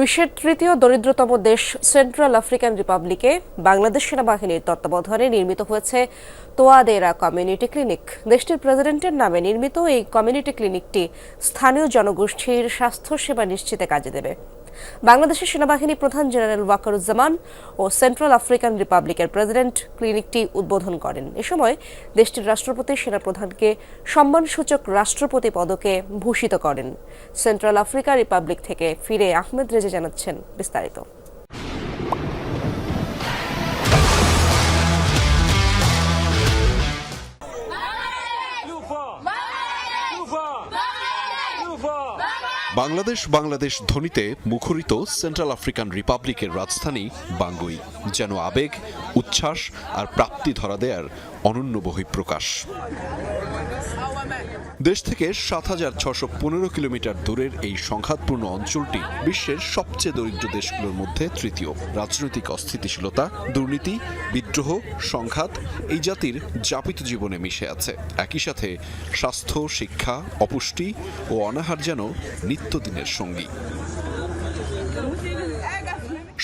বিশ্বের তৃতীয় দরিদ্রতম দেশ সেন্ট্রাল আফ্রিকান রিপাবলিকে বাংলাদেশ সেনাবাহিনীর তত্ত্বাবধানে নির্মিত হয়েছে তোয়াদেরা কমিউনিটি ক্লিনিক। দেশটির প্রেসিডেন্টের নামে নির্মিত এই কমিউনিটি ক্লিনিকটি স্থানীয় জনগোষ্ঠীর স্বাস্থ্যসেবা নিশ্চিতে কাজে দেবে। বাংলাদেশের সেনাবাহিনী প্রধান জেনারেল ওয়াকারুজ্জামান ও সেন্ট্রাল আফ্রিকান রিপাবলিকের প্রেসিডেন্ট ক্লিনিকটি উদ্বোধন করেন। এ সময় দেশটির রাষ্ট্রপতি, সেনাপ্রধানকে সম্মানসূচক রাষ্ট্রপতি পদকে ভূষিত করেন। সেন্ট্রাল আফ্রিকা রিপাবলিক থেকে ফিরে আহমেদ রেজে জানাচ্ছেন বিস্তারিত। বাংলাদেশ বাংলাদেশ ধ্বনিতে মুখরিত সেন্ট্রাল আফ্রিকান রিপাবলিকের রাজধানী বাঙ্গুই। যেন আবেগ, উচ্ছ্বাস আর প্রাপ্তি ধরা দেয়ার অনন্য বহিঃপ্রকাশ। দেশ থেকে সাত হাজার ছশো পনেরো কিলোমিটার দূরের এই সংঘাতপূর্ণ অঞ্চলটি বিশ্বের সবচেয়ে দরিদ্র দেশগুলোর মধ্যে তৃতীয়। রাজনৈতিক অস্থিতিশীলতা, দুর্নীতি, বিদ্রোহ, সংঘাত এই জাতির যাপিত জীবনে মিশে আছে। একই সাথে স্বাস্থ্য, শিক্ষা, অপুষ্টি ও অনাহার যেন নিত্যদিনের সঙ্গী।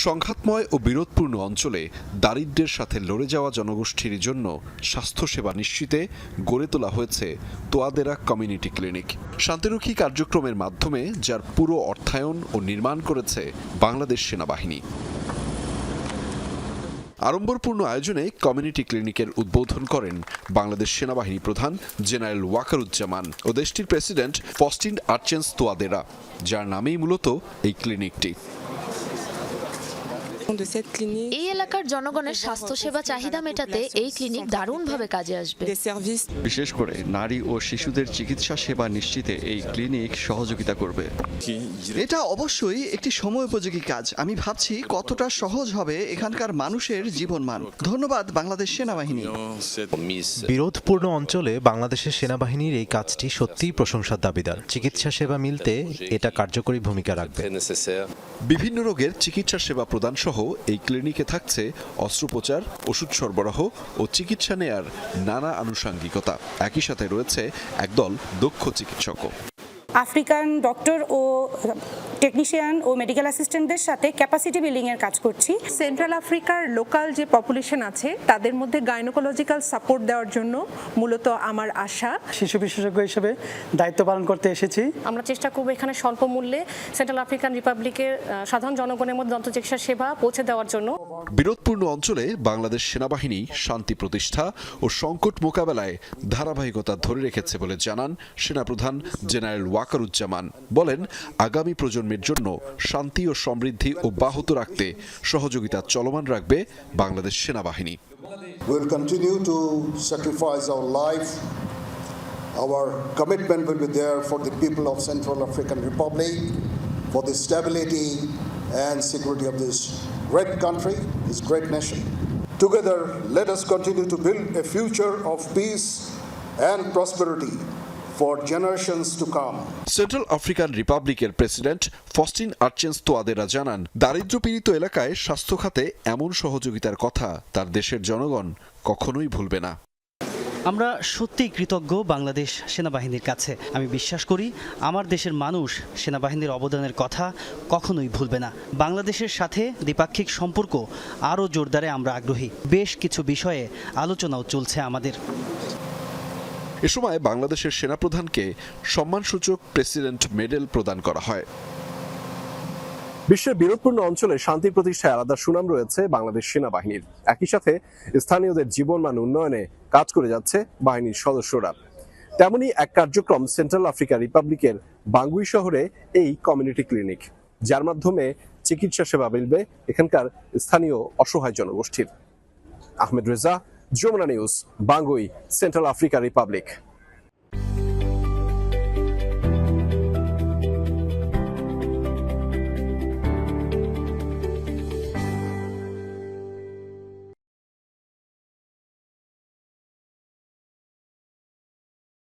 সংঘাতময় ও বিরোধপূর্ণ অঞ্চলে দারিদ্র্যের সাথে লড়ে যাওয়া জনগোষ্ঠীর জন্য স্বাস্থ্যসেবা নিশ্চিতে গড়ে তোলা হয়েছে তোয়াদেরা কমিউনিটি ক্লিনিক। শান্তিরক্ষী কার্যক্রমের মাধ্যমে, যার পুরো অর্থায়ন ও নির্মাণ করেছে বাংলাদেশ সেনাবাহিনী। আড়ম্বরপূর্ণ আয়োজনে কমিউনিটি ক্লিনিকের উদ্বোধন করেন বাংলাদেশ সেনাবাহিনী প্রধান জেনারেল ওয়াকারুজ্জামান ও দেশটির প্রেসিডেন্ট ফস্টিন আর্চেন্স তোয়াদেরা, যার নামেই মূলত এই ক্লিনিকটি। এই এলাকার জনগণের স্বাস্থ্যসেবা চাহিদা মেটাতে এই ক্লিনিক দারুণভাবে কাজে আসবে। বিশেষ করে নারী ও শিশুদের চিকিৎসা সেবা নিশ্চিতে এই ক্লিনিক সহযোগিতা করবে। এটা অবশ্যই একটি সময়োপযোগী কাজ। আমি ভাবছি কতটা সহজ হবে এখানকার মানুষের জীবনমান। ধন্যবাদ বাংলাদেশ সেনাবাহিনী। বিরোধপূর্ণ অঞ্চলে বাংলাদেশের সেনাবাহিনীর এই কাজটি সত্যিই প্রশংসার দাবিদার। চিকিৎসা সেবা মিলতে এটা কার্যকরী ভূমিকা রাখবে। বিভিন্ন রোগের চিকিৎসা সেবা প্রদান সহ এই ক্লিনিকে থাকছে অস্ত্রোপচার, ওষুধ সরবরাহ ও চিকিৎসা নেয়ার নানা আনুষাঙ্গিকতা। একই সাথে রয়েছে একদল দক্ষ চিকিৎসকও। আফ্রিকান ডক্টর ও টেকনিশিয়ান ও মেডিকেল অ্যাসিস্ট্যান্টদের সাথে ক্যাপাসিটি বিল্ডিংয়ের কাজ করছি। সেন্ট্রাল আফ্রিকার লোকাল যে পপুলেশন আছে তাদের মধ্যে গাইনোকোলজিক্যাল সাপোর্ট দেওয়ার জন্য মূলত আমার আশা। শিশু বিশেষজ্ঞ হিসেবে দায়িত্ব পালন করতে এসেছি। আমরা চেষ্টা করব এখানে স্বল্প মূল্যে সেন্ট্রাল আফ্রিকান রিপাবলিকের সাধারণ জনগণের মধ্যে দন্ত চিকিৎসা সেবা পৌঁছে দেওয়ার জন্য। বিরোধপূর্ণ অঞ্চলে বাংলাদেশ সেনাবাহিনী শান্তি প্রতিষ্ঠা ও সংকট মোকাবেলায় ধারাবাহিকতা ধরে রেখেছে বলে জানান সেনাপ্রধান জেনারেল ওয়াকারুজ্জামান বলেন আগামী প্রজন্মের জন্য শান্তি ও সমৃদ্ধি অব্যাহত রাখতে সহযোগিতা চলমান রাখবে বাংলাদেশ সেনাবাহিনী We'll continue to sacrifice our life. Our commitment will be there for the people of Central African Republic, for the stability and security of this great country, this great nation. Together, let us continue to build a future of peace and prosperity for generations to come. Central African রিপাবলিকের president Faustin Archange Touadera জানান দারিদ্র্যপীড়িত এলাকায় স্বাস্থ্য খাতে এমন সহযোগিতার কথা তার দেশের জনগণ কখনোই ভুলবে না। আমরা সত্যিই কৃতজ্ঞ বাংলাদেশ সেনাবাহিনীর কাছে। আমি বিশ্বাস করি আমার দেশের মানুষ সেনাবাহিনীর অবদানের কথা কখনোই ভুলবে না। বাংলাদেশের সাথে দ্বিপাক্ষিক সম্পর্ক আরও জোরদারে আমরা আগ্রহী। বেশ কিছু বিষয়ে আলোচনাও চলছে আমাদের। এ সময় বাংলাদেশের সেনাপ্রধানকে সম্মানসূচক প্রেসিডেন্ট মেডেল প্রদান করা হয়। বিশ্বের বিরোধপূর্ণ অঞ্চলে শান্তি প্রতিষ্ঠায় আলাদা সুনাম রয়েছে বাংলাদেশ সেনাবাহিনীর। একই সাথে স্থানীয়দের জীবনমান উন্নয়নে কাজ করে যাচ্ছে বাহিনীর সদস্যরা। তেমনি এক কার্যক্রম সেন্ট্রাল আফ্রিকা রিপাবলিকের বাঙ্গুই শহরে এই কমিউনিটি ক্লিনিক, যার মাধ্যমে চিকিৎসা সেবা মিলবে এখানকার স্থানীয় অসহায় জনগোষ্ঠীর। Ahmed Reza Jamuna news Bangui central Africa republic